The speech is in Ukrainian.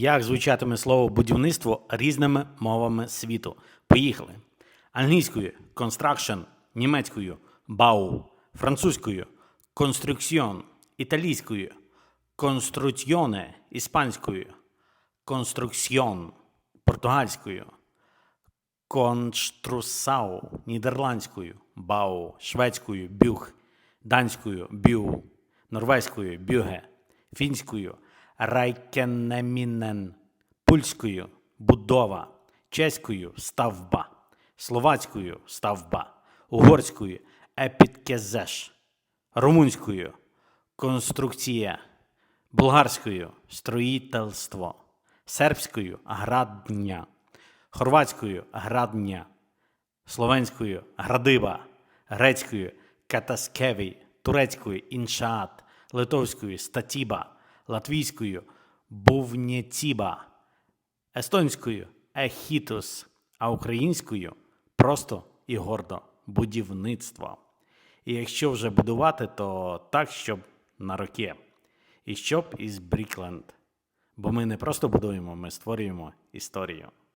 Як звучатиме слово будівництво різними мовами світу? Поїхали. Англійською construction, німецькою bau, французькою construction, італійською construzione, іспанською construction, португальською конштрусау, нідерландською бау, шведською бюх, данською бю, норвезькою бюге, фінською райкенемінен, польською будова, чеською ставба, словацькою ставба, угорською епіткезеш, румунською конструкція, болгарською строїтельство, сербською градня, хорватською градня, словенською градиба, грецькою катаскевій, турецькою іншаат, литовською статіба, латвійською бувнєціба, естонською ехітус, а українською просто і гордо будівництво. І якщо вже будувати, то так, щоб на роки. І щоб із Брікленд. Бо ми не просто будуємо, ми створюємо історію.